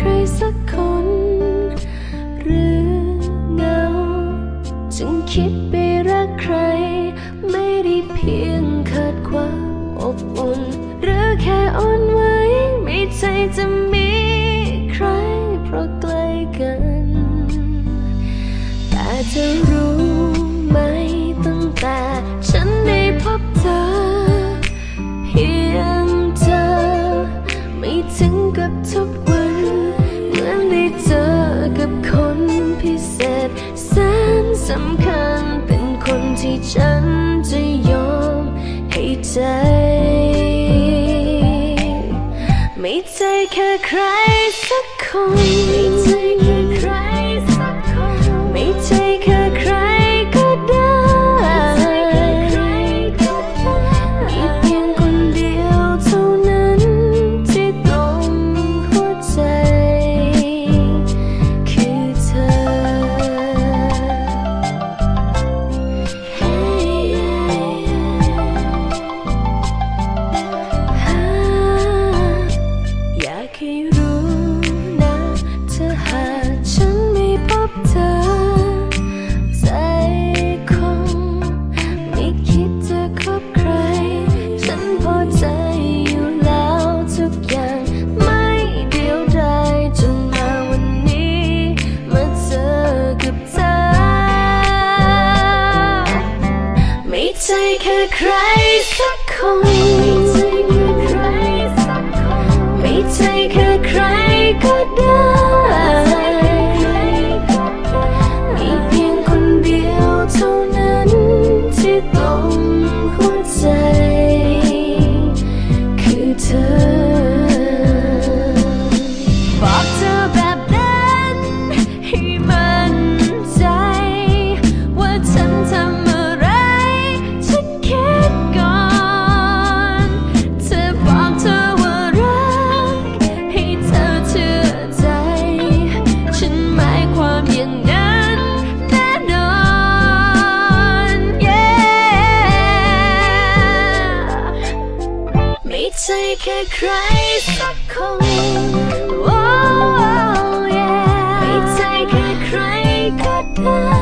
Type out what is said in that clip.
ครสักคนหรือเหงาจึงคิดไปรักใคร ไม่ได้เพียงขาดความ อบอุ่น หรือแค่อ่อนไหวไม่ใจจะมีใครเพราะใกล้กัน แต่จะรู้ไหมตั้งแต่ฉันได้พบเธอ เพียงเธอ ไม่ถึงกับทุกวัน เหมือนได้เจอกับคนพิเศษ แสนสำคัญเป็นคนที่ฉัน ไม่ใช่แค่ใครสักคน ใจแค่ใครสักคน ใจแค่ใครสักคน Oh, yeah ไม่ใจแค่ใครก็ได้